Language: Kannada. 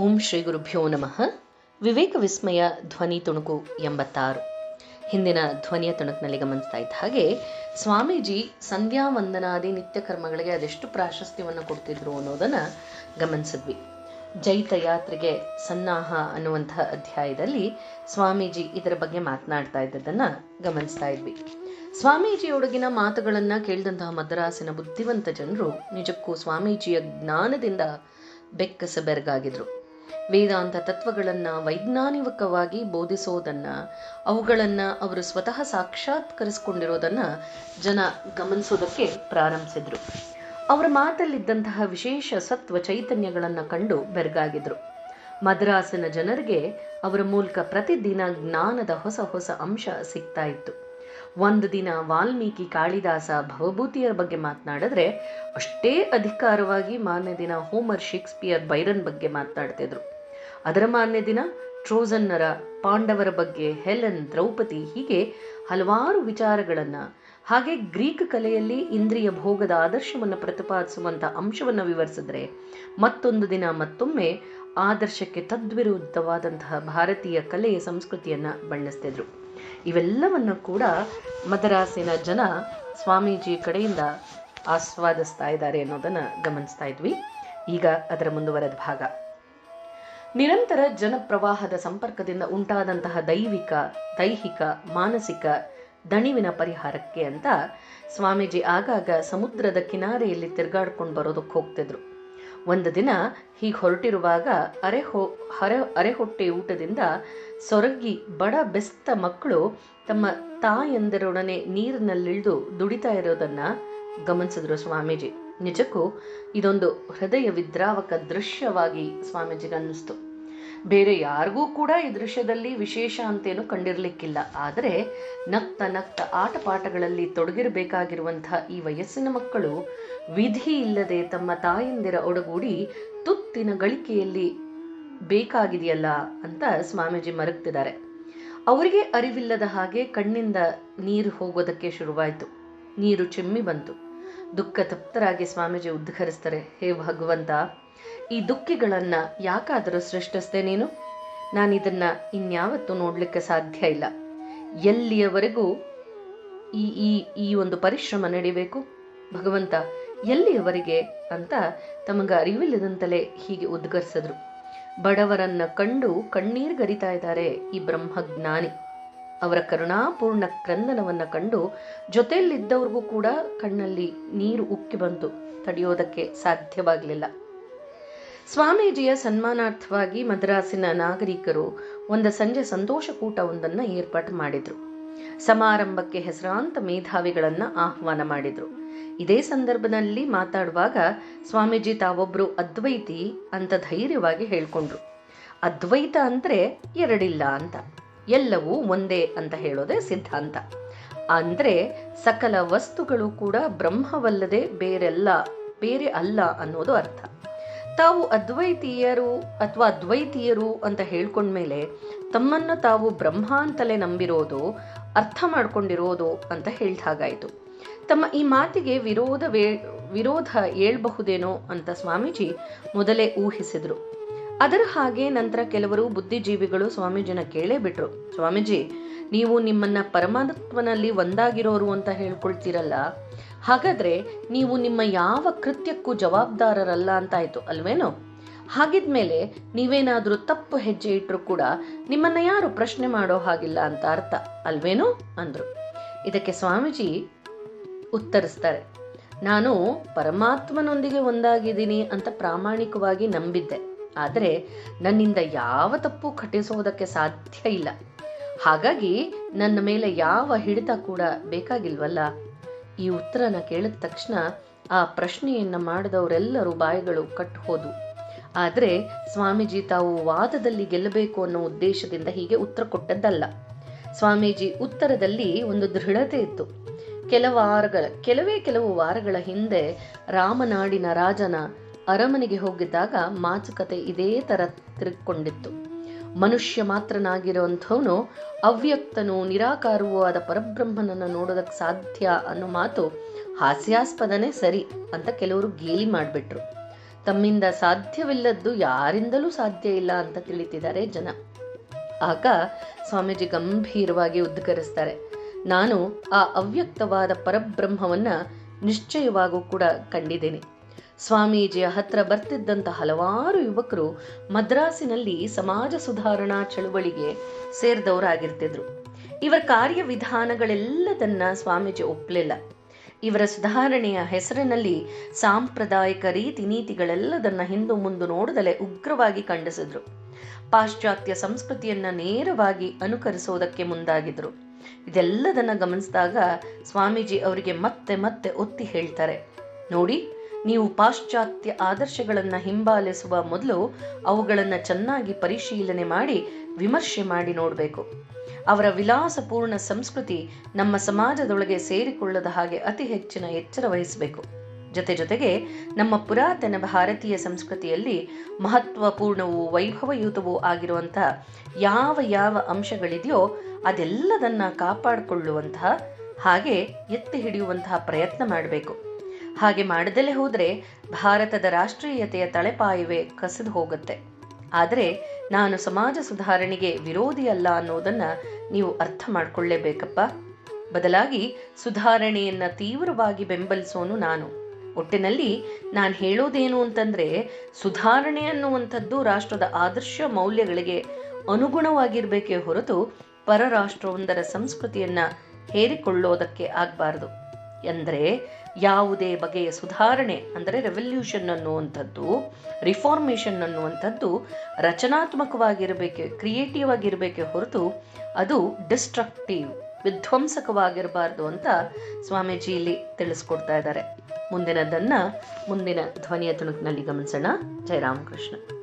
ಓಂ ಶ್ರೀ ಗುರುಭ್ಯೋ ನಮಃ. ವಿವೇಕ ವಿಸ್ಮಯ ಧ್ವನಿ ತುಣುಕು ಎಂಬತ್ತಾರು. ಹಿಂದಿನ ಧ್ವನಿಯ ತುಣುಕಿನಲ್ಲಿ ಗಮನಿಸ್ತಾ ಇದ್ದ ಹಾಗೆ ಸ್ವಾಮೀಜಿ ಸಂಧ್ಯಾ ವಂದನಾದಿ ನಿತ್ಯ ಕರ್ಮಗಳಿಗೆ ಅದೆಷ್ಟು ಪ್ರಾಶಸ್ತ್ಯವನ್ನು ಕೊಡ್ತಿದ್ರು ಅನ್ನೋದನ್ನು ಗಮನಿಸಿದ್ವಿ. ಜೈತ ಯಾತ್ರೆಗೆ ಸನ್ನಾಹ ಅನ್ನುವಂತಹ ಅಧ್ಯಾಯದಲ್ಲಿ ಸ್ವಾಮೀಜಿ ಇದರ ಬಗ್ಗೆ ಮಾತನಾಡ್ತಾ ಇದ್ದದನ್ನು ಗಮನಿಸ್ತಾ ಇದ್ವಿ. ಸ್ವಾಮೀಜಿಯೊಡಗಿನ ಮಾತುಗಳನ್ನು ಕೇಳಿದಂತಹ ಮದ್ರಾಸಿನ ಬುದ್ಧಿವಂತ ಜನರು ನಿಜಕ್ಕೂ ಸ್ವಾಮೀಜಿಯ ಜ್ಞಾನದಿಂದ ಬೆಕ್ಕಸ ಬೆರಗಾಗಿದ್ರು. ವೇದಾಂತ ತತ್ವಗಳನ್ನು ವೈಜ್ಞಾನಿಕವಾಗಿ ಬೋಧಿಸೋದನ್ನು, ಅವುಗಳನ್ನು ಅವರು ಸ್ವತಃ ಸಾಕ್ಷಾತ್ಕರಿಸ್ಕೊಂಡಿರೋದನ್ನು ಜನ ಗಮನಿಸೋದಕ್ಕೆ ಪ್ರಾರಂಭಿಸಿದ್ರು. ಅವರ ಮಾತಲ್ಲಿದ್ದಂತಹ ವಿಶೇಷ ಸತ್ವ ಚೈತನ್ಯಗಳನ್ನು ಕಂಡು ಬೆರಗಾಗಿದ್ರು. ಮದ್ರಾಸಿನ ಜನರಿಗೆ ಅವರ ಮೂಲಕ ಪ್ರತಿದಿನ ಜ್ಞಾನದ ಹೊಸ ಹೊಸ ಅಂಶ ಸಿಗ್ತಾ ಇತ್ತು. ಒಂದು ದಿನ ವಾಲ್ಮೀಕಿ ಕಾಳಿದಾಸ ಭವಭೂತಿಯರ ಬಗ್ಗೆ ಮಾತನಾಡಿದ್ರೆ ಅಷ್ಟೇ ಅಧಿಕಾರವಾಗಿ ಮಾನ್ಯ ದಿನ ಹೋಮರ್ ಶೇಕ್ಸ್ಪಿಯರ್ ಬೈರನ್ ಬಗ್ಗೆ ಮಾತನಾಡ್ತಿದ್ರು. ಅದರ ಮಾರನೇ ದಿನ ಟ್ರೋಜನ್ನರ ಪಾಂಡವರ ಬಗ್ಗೆ ಹೆಲನ್, ದ್ರೌಪದಿ ಹೀಗೆ ಹಲವಾರು ವಿಚಾರಗಳನ್ನು, ಹಾಗೆ ಗ್ರೀಕ್ ಕಲೆಯಲ್ಲಿ ಇಂದ್ರಿಯ ಭೋಗದ ಆದರ್ಶವನ್ನು ಪ್ರತಿಪಾದಿಸುವಂಥ ಅಂಶವನ್ನು ವಿವರಿಸಿದ್ರೆ, ಮತ್ತೊಂದು ದಿನ ಮತ್ತೊಮ್ಮೆ ಆದರ್ಶಕ್ಕೆ ತದ್ವಿರುದ್ಧವಾದಂತಹ ಭಾರತೀಯ ಕಲೆಯ ಸಂಸ್ಕೃತಿಯನ್ನು ಬಣ್ಣಿಸ್ತಿದ್ರು. ಇವೆಲ್ಲವನ್ನು ಕೂಡ ಮದರಾಸಿನ ಜನ ಸ್ವಾಮೀಜಿ ಕಡೆಯಿಂದ ಆಸ್ವಾದಿಸ್ತಾ ಇದ್ದಾರೆ ಅನ್ನೋದನ್ನು ಗಮನಿಸ್ತಾ ಇದ್ವಿ. ಈಗ ಅದರ ಮುಂದುವರೆದ ಭಾಗ. ನಿರಂತರ ಜನಪ್ರವಾಹದ ಸಂಪರ್ಕದಿಂದ ಉಂಟಾದಂತಹ ದೈವಿಕ, ದೈಹಿಕ, ಮಾನಸಿಕ ದಣಿವಿನ ಪರಿಹಾರಕ್ಕೆ ಅಂತ ಸ್ವಾಮೀಜಿ ಆಗಾಗ ಸಮುದ್ರದ ಕಿನಾರೆಯಲ್ಲಿ ತಿರುಗಾಡ್ಕೊಂಡು ಬರೋದಕ್ಕೆ ಹೋಗ್ತಿದ್ರು. ಒಂದು ದಿನ ಹೀಗೆ ಹೊರಟಿರುವಾಗ ಅರೆ ಹೊ ಅರೆ, ಅರೆಹೊಟ್ಟೆ ಊಟದಿಂದ ಸೊರಗಿ ಬಡ ಬೆಸ್ತ ಮಕ್ಕಳು ತಮ್ಮ ತಾಯಂದಿರೊಡನೆ ನೀರಿನಲ್ಲಿಳಿದು ದುಡಿತಾ ಇರೋದನ್ನ ಗಮನಿಸಿದ್ರು ಸ್ವಾಮೀಜಿ. ನಿಜಕ್ಕೂ ಇದೊಂದು ಹೃದಯ ವಿದ್ರಾವಕ ದೃಶ್ಯವಾಗಿ ಸ್ವಾಮೀಜಿಗೆ ಅನ್ನಿಸ್ತು. ಬೇರೆ ಯಾರಿಗೂ ಕೂಡ ಈ ದೃಶ್ಯದಲ್ಲಿ ವಿಶೇಷ ಅಂತೇನು ಕಂಡಿರಲಿಕ್ಕಿಲ್ಲ. ಆದರೆ ನಕ್ತ ನಕ್ತ ಆಟಪಾಠಗಳಲ್ಲಿ ತೊಡಗಿರಬೇಕಾಗಿರುವಂತಹ ಈ ವಯಸ್ಸಿನ ಮಕ್ಕಳು ವಿಧಿ ಇಲ್ಲದೆ ತಮ್ಮ ತಾಯಂದಿರ ಒಡಗೂಡಿ ತುತ್ತಿನ ಗಳಿಕೆಯಲ್ಲಿ ಬೇಕಾಗಿದೆಯಲ್ಲ ಅಂತ ಸ್ವಾಮೀಜಿ ಮರಗ್ತಿದ್ದಾರೆ. ಅವರಿಗೆ ಅರಿವಿಲ್ಲದ ಹಾಗೆ ಕಣ್ಣಿಂದ ನೀರು ಹೋಗೋದಕ್ಕೆ ಶುರುವಾಯಿತು. ನೀರು ಚಿಮ್ಮಿ ಬಂತು. ದುಃಖ ತಪ್ತರಾಗಿ ಸ್ವಾಮೀಜಿ ಉದ್ಘರಿಸ್ತಾರೆ ಹೇ ಭಗವಂತ, ಈ ದುಃಖಿಗಳನ್ನ ಯಾಕಾದರೂ ಸೃಷ್ಟಿಸ್ದೆ ನೀನು? ನಾನು ಇದನ್ನ ಇನ್ಯಾವತ್ತೂ ನೋಡ್ಲಿಕ್ಕೆ ಸಾಧ್ಯ ಇಲ್ಲ. ಎಲ್ಲಿಯವರೆಗೂ ಈ ಈ ಈ ಒಂದು ಪರಿಶ್ರಮ ನಡಿಬೇಕು? ಭಗವಂತ, ಎಲ್ಲಿಯವರೆಗೆ ಅಂತ ತಮಗ ಅರಿವಿಲ್ಲದಂತಲೇ ಹೀಗೆ ಉದ್ಗರಿಸಿದ್ರು. ಬಡವರನ್ನ ಕಂಡು ಕಣ್ಣೀರು ಗರಿತಾ ಇದ್ದಾರೆ ಈ ಬ್ರಹ್ಮಜ್ಞಾನಿ. ಅವರ ಕರುಣಾಪೂರ್ಣ ಕ್ರಂದನವನ್ನು ಕಂಡು ಜೊತೆಯಲ್ಲಿದ್ದವ್ರಿಗೂ ಕೂಡ ಕಣ್ಣಲ್ಲಿ ನೀರು ಉಕ್ಕಿ ಬಂತು. ತಡೆಯೋದಕ್ಕೆ ಸಾಧ್ಯವಾಗಲಿಲ್ಲ. ಸ್ವಾಮೀಜಿಯ ಸನ್ಮಾನಾರ್ಥವಾಗಿ ಮದ್ರಾಸಿನ ನಾಗರಿಕರು ಒಂದು ಸಂಜೆ ಸಂತೋಷಕೂಟವೊಂದನ್ನು ಏರ್ಪಾಟು ಮಾಡಿದ್ರು. ಸಮಾರಂಭಕ್ಕೆ ಹೆಸರಾಂತ ಮೇಧಾವಿಗಳನ್ನು ಆಹ್ವಾನ ಮಾಡಿದ್ರು. ಇದೇ ಸಂದರ್ಭದಲ್ಲಿ ಮಾತಾಡುವಾಗ ಸ್ವಾಮೀಜಿ ತಾವೊಬ್ಬರು ಅದ್ವೈತಿ ಅಂತ ಧೈರ್ಯವಾಗಿ ಹೇಳ್ಕೊಂಡ್ರು. ಅದ್ವೈತ ಅಂದ್ರೆ ಎರಡಿಲ್ಲ ಅಂತ. ಎಲ್ಲವೂ ಒಂದೇ ಅಂತ ಹೇಳೋದೇ ಸಿದ್ಧಾಂತ. ಅಂದ್ರೆ ಸಕಲ ವಸ್ತುಗಳು ಕೂಡ ಬ್ರಹ್ಮವಲ್ಲದೆ ಬೇರೆಲ್ಲ, ಬೇರೆ ಅಲ್ಲ ಅನ್ನೋದು ಅರ್ಥ. ತಾವು ಅದ್ವೈತೀಯರು ಅಥವಾ ಅದ್ವೈತೀಯರು ಅಂತ ಹೇಳ್ಕೊಂಡ್ಮೇಲೆ ತಮ್ಮನ್ನು ತಾವು ಬ್ರಹ್ಮ ಅಂತಲೇ ನಂಬಿರೋದು, ಅರ್ಥ ಮಾಡ್ಕೊಂಡಿರೋದು ಅಂತ ಹೇಳಿದ ಹಾಗಾಯಿತು. ತಮ್ಮ ಈ ಮಾತಿಗೆ ವಿರೋಧ ವಿರೋಧ ಏಳ್ಬಹುದೇನೋ ಅಂತ ಸ್ವಾಮೀಜಿ ಮೊದಲೇ ಊಹಿಸಿದ್ರು. ಅದರ ಹಾಗೆ ನಂತರ ಕೆಲವರು ಬುದ್ಧಿಜೀವಿಗಳು ಸ್ವಾಮೀಜಿನ ಕೇಳೇ ಬಿಟ್ರು. ಸ್ವಾಮೀಜಿ, ನೀವು ನಿಮ್ಮನ್ನ ಪರಮಾತ್ಮನಲ್ಲಿ ಒಂದಾಗಿರೋರು ಅಂತ ಹೇಳ್ಕೊಳ್ತೀರಲ್ಲ? ಹಾಗಾದ್ರೆ ನೀವು ನಿಮ್ಮ ಯಾವ ಕೃತ್ಯಕ್ಕೂ ಜವಾಬ್ದಾರರಲ್ಲ ಅಂತಾಯ್ತು, ಅಲ್ವೇನೋ? ಹಾಗಿದ್ಮೇಲೆ ನೀವೇನಾದ್ರೂ ತಪ್ಪು ಹೆಜ್ಜೆ ಇಟ್ಟರು ಕೂಡ ನಿಮ್ಮನ್ನ ಯಾರು ಪ್ರಶ್ನೆ ಮಾಡೋ ಹಾಗಿಲ್ಲ ಅಂತ ಅರ್ಥ, ಅಲ್ವೇನೋ? ಅಂದ್ರು. ಇದಕ್ಕೆ ಸ್ವಾಮೀಜಿ ಉತ್ತರಿಸ್ತಾರೆ, ನಾನು ಪರಮಾತ್ಮನೊಂದಿಗೆ ಒಂದಾಗಿದ್ದೀನಿ ಅಂತ ಪ್ರಾಮಾಣಿಕವಾಗಿ ನಂಬಿದ್ದೆ. ಆದರೆ ನನ್ನಿಂದ ಯಾವ ತಪ್ಪು ಕಟ್ಟಿಸೋದಕ್ಕೆ ಸಾಧ್ಯ ಇಲ್ಲ. ಹಾಗಾಗಿ ನನ್ನ ಮೇಲೆ ಯಾವ ಹಿಡಿತ ಕೂಡ ಬೇಕಾಗಿಲ್ವಲ್ಲ? ಈ ಉತ್ತರನ ಕೇಳಿದ ತಕ್ಷಣ ಆ ಪ್ರಶ್ನೆಯನ್ನ ಮಾಡಿದವರೆಲ್ಲರೂ ಬಾಯಿಗಳು ಕಟ್ಟು ಹೋದು ಆದರೆ ಸ್ವಾಮೀಜಿ ತಾವು ವಾದದಲ್ಲಿ ಗೆಲ್ಲಬೇಕು ಅನ್ನೋ ಉದ್ದೇಶದಿಂದ ಹೀಗೆ ಉತ್ತರ ಕೊಟ್ಟದ್ದಲ್ಲ. ಸ್ವಾಮೀಜಿ ಉತ್ತರದಲ್ಲಿ ಒಂದು ದೃಢತೆ ಇತ್ತು. ಕೆಲ ವಾರಗಳ, ಕೆಲವೇ ಕೆಲವು ವಾರಗಳ ಹಿಂದೆ ರಾಮನಾಡಿನ ರಾಜನ ಅರಮನೆಗೆ ಹೋಗಿದ್ದಾಗ ಮಾತುಕತೆ ಇದೇ ತರ ತಿರುಗಿಕೊಂಡಿತ್ತು. ಮನುಷ್ಯ ಮಾತ್ರನಾಗಿರುವಂಥವನು ಅವ್ಯಕ್ತನು ನಿರಾಕಾರವೂ ಆದ ಪರಬ್ರಹ್ಮನನ್ನು ನೋಡೋದಕ್ಕೆ ಸಾಧ್ಯ ಅನ್ನೋ ಮಾತು ಹಾಸ್ಯಾಸ್ಪದನೇ ಸರಿ ಅಂತ ಕೆಲವರು ಗೇಲಿ ಮಾಡಿಬಿಟ್ರು. ತಮ್ಮಿಂದ ಸಾಧ್ಯವಿಲ್ಲದ್ದು ಯಾರಿಂದಲೂ ಸಾಧ್ಯ ಇಲ್ಲ ಅಂತ ತಿಳಿತಿದ್ದಾರೆ ಜನ. ಆಗ ಸ್ವಾಮೀಜಿ ಗಂಭೀರವಾಗಿ ಉದ್ಗರಿಸ್ತಾರೆ ನಾನು ಆ ಅವ್ಯಕ್ತವಾದ ಪರಬ್ರಹ್ಮವನ್ನ ನಿಶ್ಚಯವಾಗೂ ಕೂಡ ಕಂಡಿದ್ದೇನೆ. ಸ್ವಾಮೀಜಿಯ ಹತ್ರ ಬರ್ತಿದ್ದಂತ ಹಲವಾರು ಯುವಕರು ಮದ್ರಾಸಿನಲ್ಲಿ ಸಮಾಜ ಸುಧಾರಣಾ ಚಳುವಳಿಗೆ ಸೇರಿದವರಾಗಿರ್ತಿದ್ರು. ಇವರ ಕಾರ್ಯವಿಧಾನಗಳೆಲ್ಲದನ್ನ ಸ್ವಾಮೀಜಿ ಒಪ್ಪಲಿಲ್ಲ ಇವರ ಸುಧಾರಣೆಯ ಹೆಸರಿನಲ್ಲಿ ಸಾಂಪ್ರದಾಯಿಕ ರೀತಿ ನೀತಿಗಳೆಲ್ಲದನ್ನ ಹಿಂದು ಮುಂದು ನೋಡದಲೆ ಉಗ್ರವಾಗಿ ಖಂಡಿಸಿದ್ರು. ಪಾಶ್ಚಾತ್ಯ ಸಂಸ್ಕೃತಿಯನ್ನ ನೇರವಾಗಿ ಅನುಕರಿಸೋದಕ್ಕೆ ಮುಂದಾಗಿದ್ರು. ಇದೆಲ್ಲದನ್ನ ಗಮನಿಸಿದಾಗ ಸ್ವಾಮೀಜಿ ಅವರಿಗೆ ಮತ್ತೆ ಮತ್ತೆ ಒತ್ತಿ ಹೇಳ್ತಾರೆ. ನೋಡಿ ನೀವು ಪಾಶ್ಚಾತ್ಯ ಆದರ್ಶಗಳನ್ನು ಹಿಂಬಾಲಿಸುವ ಮೊದಲು ಅವುಗಳನ್ನು ಚೆನ್ನಾಗಿ ಪರಿಶೀಲನೆ ಮಾಡಿ, ವಿಮರ್ಶೆ ಮಾಡಿ ನೋಡಬೇಕು. ಅವರ ವಿಲಾಸಪೂರ್ಣ ಸಂಸ್ಕೃತಿ ನಮ್ಮ ಸಮಾಜದೊಳಗೆ ಸೇರಿಕೊಳ್ಳದ ಹಾಗೆ ಅತಿ ಹೆಚ್ಚಿನ ಎಚ್ಚರ ವಹಿಸಬೇಕು. ಜೊತೆ ಜೊತೆಗೆ ನಮ್ಮ ಪುರಾತನ ಭಾರತೀಯ ಸಂಸ್ಕೃತಿಯಲ್ಲಿ ಮಹತ್ವಪೂರ್ಣವೂ ವೈಭವಯುತವೂ ಆಗಿರುವಂತಹ ಯಾವ ಯಾವ ಅಂಶಗಳಿದೆಯೋ ಅದೆಲ್ಲದನ್ನ ಕಾಪಾಡಿಕೊಳ್ಳುವಂತಹ ಹಾಗೆ ಎತ್ತಿ ಹಿಡಿಯುವಂತಹ ಪ್ರಯತ್ನ ಮಾಡಬೇಕು. ಹಾಗೆ ಮಾಡದಲ್ಲೇ ಹೋದರೆ ಭಾರತದ ರಾಷ್ಟ್ರೀಯತೆಯ ತಳೆಪಾಯುವೆ ಕಸಿದು ಹೋಗುತ್ತೆ. ಆದರೆ ನಾನು ಸಮಾಜ ಸುಧಾರಣೆಗೆ ವಿರೋಧಿ ಅಲ್ಲ ಅನ್ನೋದನ್ನ ನೀವು ಅರ್ಥ ಮಾಡ್ಕೊಳ್ಳೇಬೇಕಪ್ಪ. ಬದಲಾಗಿ ಸುಧಾರಣೆಯನ್ನ ತೀವ್ರವಾಗಿ ಬೆಂಬಲಿಸೋನು ನಾನು. ಒಟ್ಟಿನಲ್ಲಿ ನಾನು ಹೇಳೋದೇನು ಅಂತಂದ್ರೆ, ಸುಧಾರಣೆ ಅನ್ನುವಂಥದ್ದು ರಾಷ್ಟ್ರದ ಆದರ್ಶ ಮೌಲ್ಯಗಳಿಗೆ ಅನುಗುಣವಾಗಿರ್ಬೇಕೇ ಹೊರತು ಪರರಾಷ್ಟ್ರವೊಂದರ ಸಂಸ್ಕೃತಿಯನ್ನ ಹೇರಿಕೊಳ್ಳೋದಕ್ಕೆ ಆಗಬಾರ್ದು. ಎಂದರೆ ಯಾವುದೇ ಬಗೆಯ ಸುಧಾರಣೆ, ಅಂದರೆ ರೆವಲ್ಯೂಷನ್ ಅನ್ನುವಂಥದ್ದು ರಿಫಾರ್ಮೇಷನ್ ಅನ್ನುವಂಥದ್ದು ರಚನಾತ್ಮಕವಾಗಿರಬೇಕೆ ಕ್ರಿಯೇಟಿವ್ ಆಗಿರಬೇಕೆ ಹೊರತು ಅದು ಡಿಸ್ಟ್ರಕ್ಟಿವ್ ವಿಧ್ವಂಸಕವಾಗಿರಬಾರ್ದು ಅಂತ ಸ್ವಾಮೀಜಿ ಇಲ್ಲಿ ತಿಳಿಸ್ಕೊಡ್ತಾ ಇದ್ದಾರೆ. ಮುಂದಿನದನ್ನು, ಮುಂದಿನ ಧ್ವನಿಯ ತುಣುಕಿನಲ್ಲಿ ಗಮನಿಸೋಣ. ಜಯರಾಮಕೃಷ್ಣ.